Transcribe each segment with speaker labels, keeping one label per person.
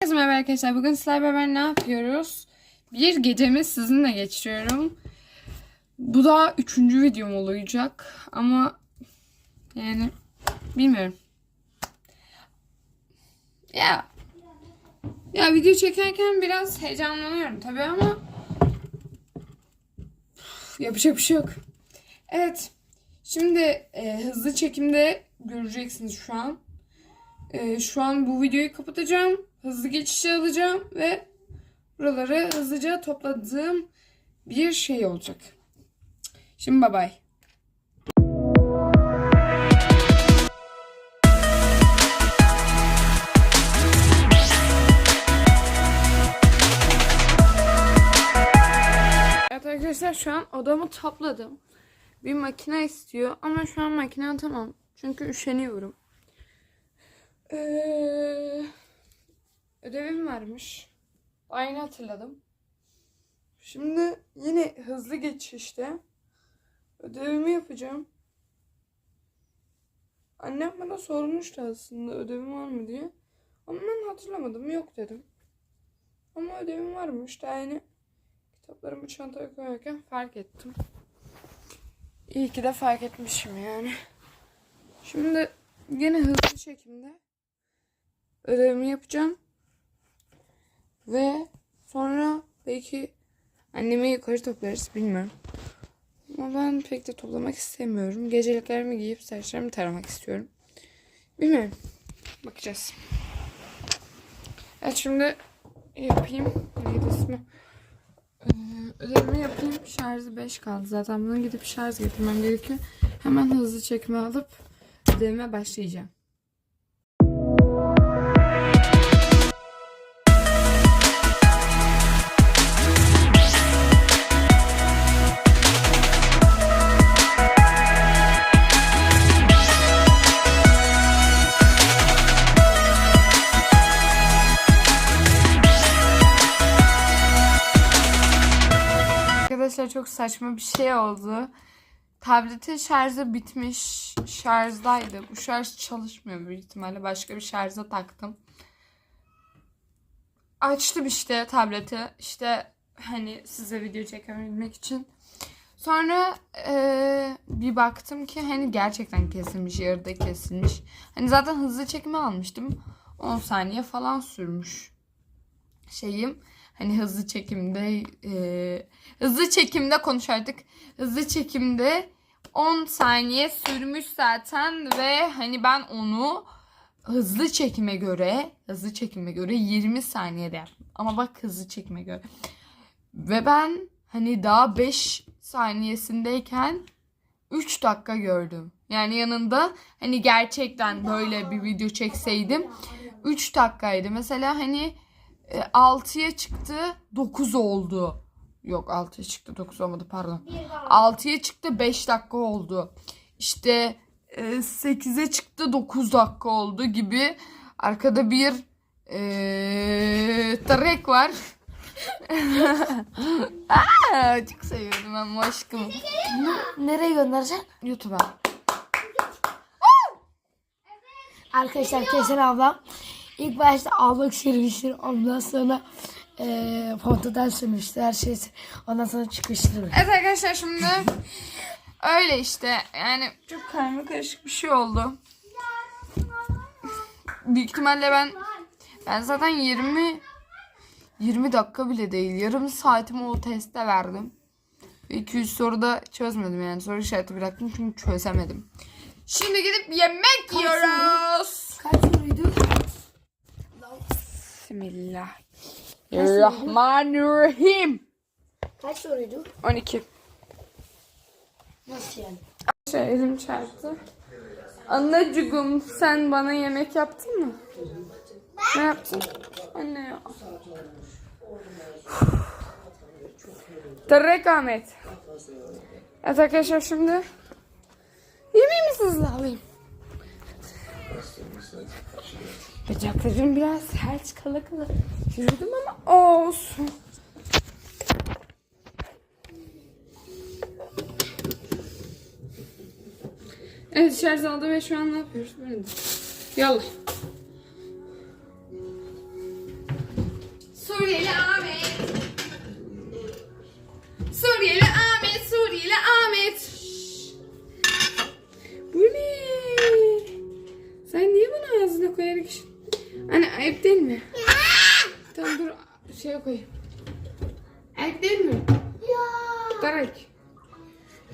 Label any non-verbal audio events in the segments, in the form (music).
Speaker 1: Herkese merhaba arkadaşlar. Bugün sizlerle beraber ne yapıyoruz? Bir gecemi sizinle geçiriyorum. Bu da üçüncü videom olacak. Ama yani bilmiyorum. Ya ya video çekerken biraz heyecanlanıyorum tabii ama yapacak bir şey yok. Evet. Şimdi e, hızlı çekimde göreceksiniz şu an. Ee, şu an bu videoyu kapatacağım. Hızlı geçişi alacağım ve buraları hızlıca topladığım bir şey olacak. Şimdi bay bay. Evet arkadaşlar şu an odamı topladım. Bir makine istiyor ama şu an makine atamam. Çünkü üşeniyorum. Ee, ödevim varmış. Aynı hatırladım. Şimdi yine hızlı geçişte ödevimi yapacağım. Annem bana sormuştu aslında ödevim var mı diye. Ama ben hatırlamadım. Yok dedim. Ama ödevim varmış. Daha yeni kitaplarımı çantaya koyarken fark ettim. İyi ki de fark etmişim yani. Şimdi yine hızlı çekimde ödevimi yapacağım. Ve sonra belki annemi yukarı toplarız bilmiyorum. Ama ben pek de toplamak istemiyorum. Geceliklerimi giyip saçlarımı taramak istiyorum. Bilmiyorum. Bakacağız. Evet şimdi yapayım. Neydi ismi? Ee, ödevimi yapayım. Şarjı 5 kaldı. Zaten bunu gidip şarj getirmem gerekiyor. Hemen hızlı çekme alıp ödevime başlayacağım. Çok saçma bir şey oldu. Tabletin şarjı bitmiş. Şarjdaydı. Bu şarj çalışmıyor büyük ihtimalle. Başka bir şarja taktım. Açtım işte tableti. İşte hani size video çekebilmek için. Sonra eee, bir baktım ki hani gerçekten kesilmiş. Yarıda kesilmiş. Hani zaten hızlı çekimi almıştım. 10 saniye falan sürmüş şeyim. Hani hızlı çekimde eee, hızlı çekimde konuşardık. Hızlı çekimde 10 saniye sürmüş zaten ve hani ben onu hızlı çekime göre hızlı çekime göre 20 saniyede yaptım. Ama bak hızlı çekime göre. Ve ben hani daha 5 saniyesindeyken 3 dakika gördüm. Yani yanında hani gerçekten böyle bir video çekseydim 3 dakikaydı. Mesela hani 6'ya çıktı 9 oldu. Yok 6'ya çıktı 9 olmadı pardon. 6'ya çıktı 5 dakika oldu. İşte 8'e çıktı 9 dakika oldu gibi. Arkada bir e, trek var. (laughs) Aa, çok seviyorum ben bu aşkımı.
Speaker 2: Nereye göndereceksin?
Speaker 1: YouTube'a.
Speaker 2: Arkadaşlar Kesen ablam ilk başta almak sürmüştür. Ondan sonra eee fontadan sürmüştür. Her şey ondan sonra çıkıştır.
Speaker 1: Evet arkadaşlar şimdi öyle işte yani çok karma karışık bir şey oldu. Büyük ihtimalle ben ben zaten 20 20 dakika bile değil yarım saatimi o teste verdim. Ve 200 soruda çözmedim yani soru işareti bıraktım çünkü çözemedim. Şimdi gidip yemek yiyoruz.
Speaker 2: Kaç soruydu?
Speaker 1: Bismillahirrahmanirrahim.
Speaker 2: Kaç soruydu?
Speaker 1: 12.
Speaker 2: Nasıl yani?
Speaker 1: Şey elim çarptı. Anneciğim sen bana yemek yaptın mı? Ne yaptın? Anne ya. Tarık Ahmet. Evet arkadaşlar şimdi yemeğimizi hızlı alayım. Bacaklarım biraz felç kala kala yürüdüm ama olsun. Evet şarj aldı ve şu an ne yapıyoruz? Böyle. Yallah. Suriyeli Ahmet. Suriyeli Ahmet, Suriyeli Ahmet. Bu ne? Sen niye bunu ağzına koyarak iş- Anne ayıp değil mi? Tamam dur şeye koyayım. Ayıp değil mi?
Speaker 3: Ya.
Speaker 1: Tutarak.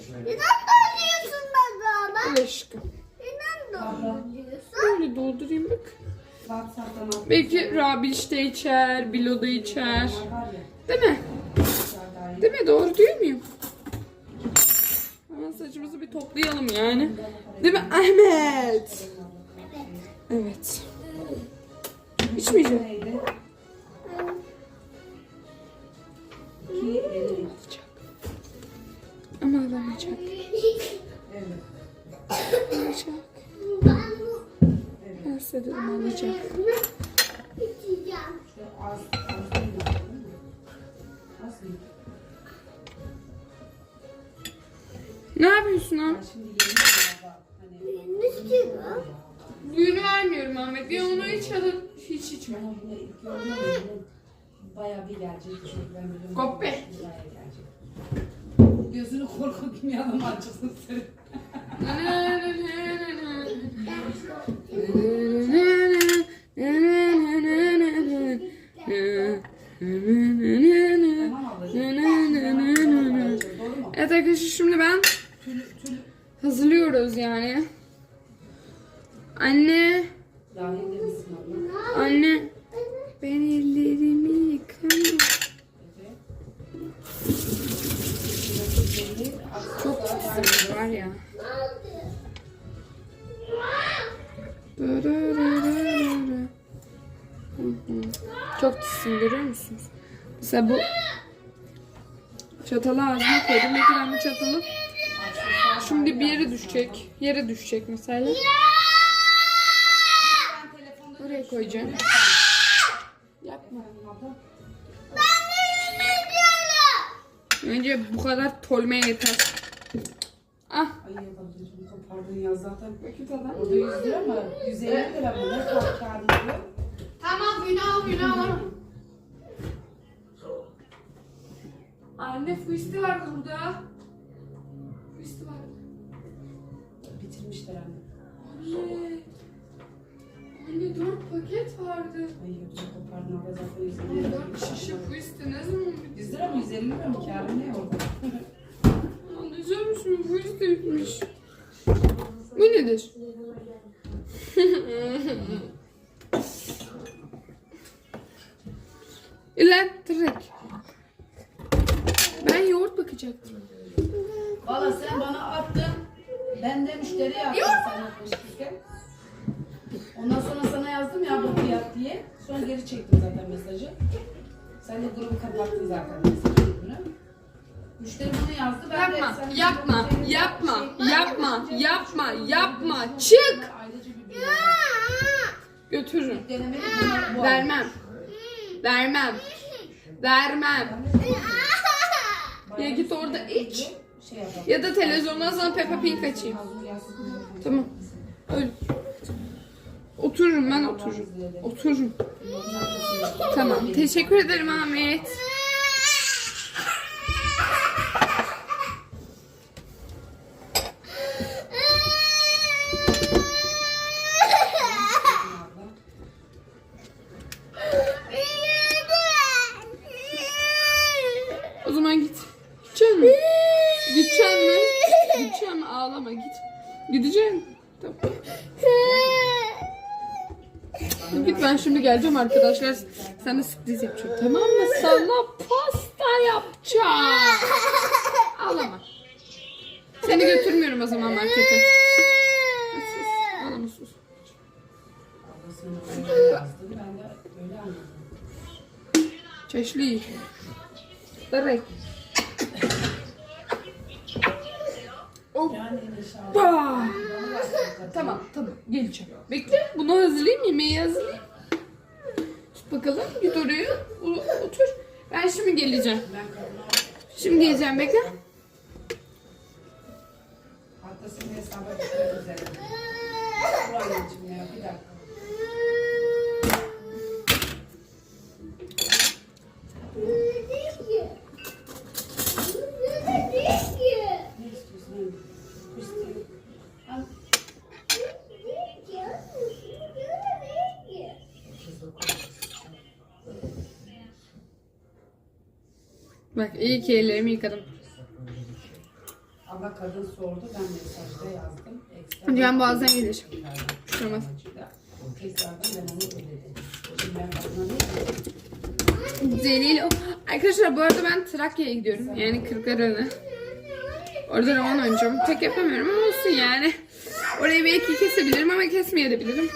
Speaker 3: Neden dolduruyorsun baba?
Speaker 1: Öyle aşkım.
Speaker 3: Neden dolduruyorsun?
Speaker 1: Böyle doldurayım bak. Belki Rabiş de içer, Bilo da içer. Değil mi? Değil mi? Doğru diyor muyum? Ama saçımızı bir toplayalım yani. Değil mi Ahmet? Evet. İçmeyeceğim. Alacak. Ama alamayacak. Alacak. Ben size dedim alacak.
Speaker 3: İçeceğim.
Speaker 1: Ne yapıyorsun ha?
Speaker 3: Ne istiyorum?
Speaker 1: Düğünü vermiyorum Ahmet. Bir onu iç ya da hiç içme.
Speaker 4: Bayağı bir gelecek ben biliyorum.
Speaker 1: Koppe.
Speaker 4: Gözünü korku dünyadan mı açılsın senin?
Speaker 1: Mesela bu çatalı ağzına koydum. Ben bu çatalı şimdi bir yere düşecek. Yere düşecek mesela. Oraya koyacağım. Yapma. Önce bu kadar tolmaya yeter. Ah.
Speaker 4: Ay kopardın ya zaten. Orada 100 lira mı? 150 lira mı?
Speaker 1: Tamam günah günah. Anne fuisti vardı burada. Fuisti vardı.
Speaker 4: Bitirmişler anne.
Speaker 1: Anne. Anne dört paket vardı.
Speaker 4: Ay yoksa kopardın abla zaten 150
Speaker 1: Anne
Speaker 4: lira.
Speaker 1: dört şişe fuisti ne zaman bitti?
Speaker 4: 100 lira mı? 150 lira mı? Kârı ne orada?
Speaker 1: Anlayacağım musun? Fuisti bitmiş. Bu nedir? (laughs) İlan direkt. Ben yoğurt bakacaktım.
Speaker 4: Valla sen bana attın. Ben de müşteriye attım sana konuşurken. Ondan sonra sana yazdım ya bu fiyat diye. Sonra geri çektim zaten mesajı. Sen de grubu kapattın zaten mesaj grubunu. Müşteri bunu yazdı. Ben
Speaker 1: Yapma,
Speaker 4: de sen
Speaker 1: yapma,
Speaker 4: Şey-
Speaker 1: yapma,
Speaker 4: şey-
Speaker 1: yapma, yapma, yapma. Çık. Götürürüm. Vermem. Vermem. Vermem. Ya git orada iç.
Speaker 4: Şey.
Speaker 1: Ya da televizyondan sana Peppa Pig açayım. Tamam. Öyle. Otururum ben otururum. Otururum. Tamam. Teşekkür ederim Ahmet. O zaman git. Gideceksin mi? Gideceksin mi? Gideceksin mi? Ağlama git. Gideceksin. Tamam. Git ben şimdi geleceğim arkadaşlar. Sana sürpriz yapacağım. Tamam mı? Sana pasta yapacağım. Ağlama. Seni götürmüyorum o zaman markete. Sus. Ağlama
Speaker 4: de.
Speaker 1: Çeşli. Direkt.
Speaker 4: Yani inşallah.
Speaker 1: Bah! Tamam tamam geleceğim. Bekle bunu hazırlayayım yemeği hazırlayayım. Tut bakalım git oraya otur. Ben şimdi geleceğim. Şimdi geleceğim bekle.
Speaker 4: hatta seni hesaba ya bir dakika.
Speaker 1: Bak iyi ki ellerimi yıkadım.
Speaker 4: Abla kadın sordu ben mesajda yazdım. Ekstra
Speaker 1: boğazdan gelir. Şey olmaz.
Speaker 4: Tekrardan ben onu ödedim. Şimdi ben kadına ne
Speaker 1: Zelil. Arkadaşlar bu arada ben Trakya'ya gidiyorum. Yani Kırklareli'ne. Orada roman oynayacağım. Tek yapamıyorum ama olsun yani. Orayı belki kesebilirim ama kesmeyebilirim.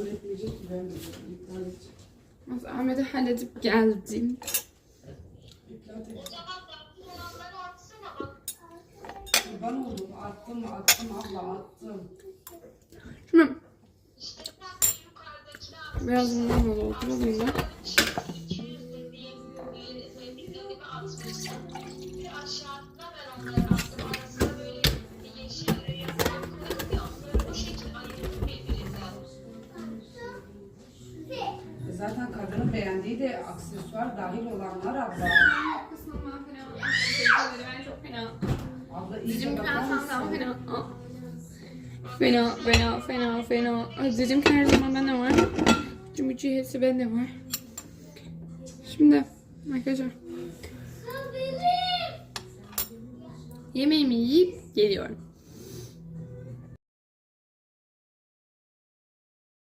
Speaker 4: Kabul etmeyecek ki ben de iptal edeceğim.
Speaker 1: Neyse, Ahmet'i halledip geldim.
Speaker 4: İptal edeceğim. Kurban oldum. Attım attım abla attım.
Speaker 1: Şimdi biraz bundan da dolduralım da.
Speaker 4: Beğendiği de aksesuar dahil olanlar abla.
Speaker 1: Kısmından fena. Teşekkür ederim, Ben çok fena.
Speaker 4: Abla iyice bakar mısın?
Speaker 1: fena. Fena, fena, fena, fena. Dedim ki her zaman bende var. Cümücü hepsi bende var. Şimdi arkadaşlar yemeğimi yiyip geliyorum.